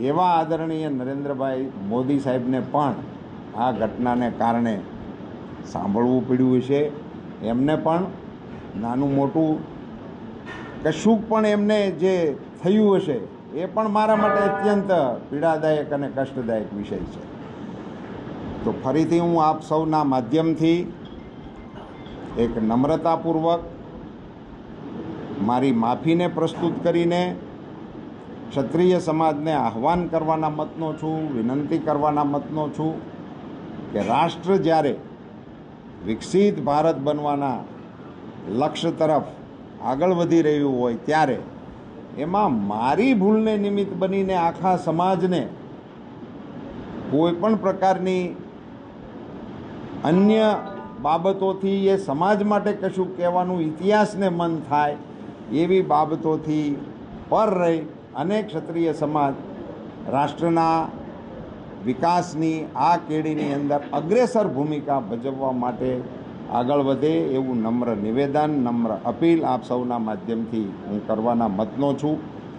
એવા આદરણીય નરેન્દ્રભાઈ મોદી સાહેબને પણ આ ઘટનાને કારણે સાંભળવું પડ્યું છે એમને પણ નાનું મોટું કશુંક પણ એમને જે થયું હશે, એ પણ મારા માટે અત્યંત પીડાદાયક અને કષ્ટદાયક વિષય છે. તો ફરીથી હું આપ સૌના માધ્યમથી એક નમ્રતાપૂર્વક મારી માફીને પ્રસ્તુત કરીને ક્ષત્રિય સમાજને આહ્વાન કરવાના મતનો છું, વિનંતી કરવાના મતનો છું કે રાષ્ટ્ર જ્યારે વિકસિત ભારત બનવાના લક્ષ્ય તરફ આગળ વધી રહ્યું હોય ત્યારે એમાં મારી ભૂલને નિમિત્ત બનીને આખા સમાજને કોઈ પણ પ્રકારની અન્ય બાબતોથી એ સમાજ માટે કશું કહેવાનું ઇતિહાસને મન થાય એવી બાબતોથી પર રહી અને ક્ષત્રિય સમાજ રાષ્ટ્રના વિકાસની આ કેડીની અંદર અગ્રેસર ભૂમિકા ભજવવા માટે આગળ વધે એવું નમ્ર નિવેદન, નમ્ર અપીલ આપ સૌના માધ્યમથી હું કરવાના મતનો છું.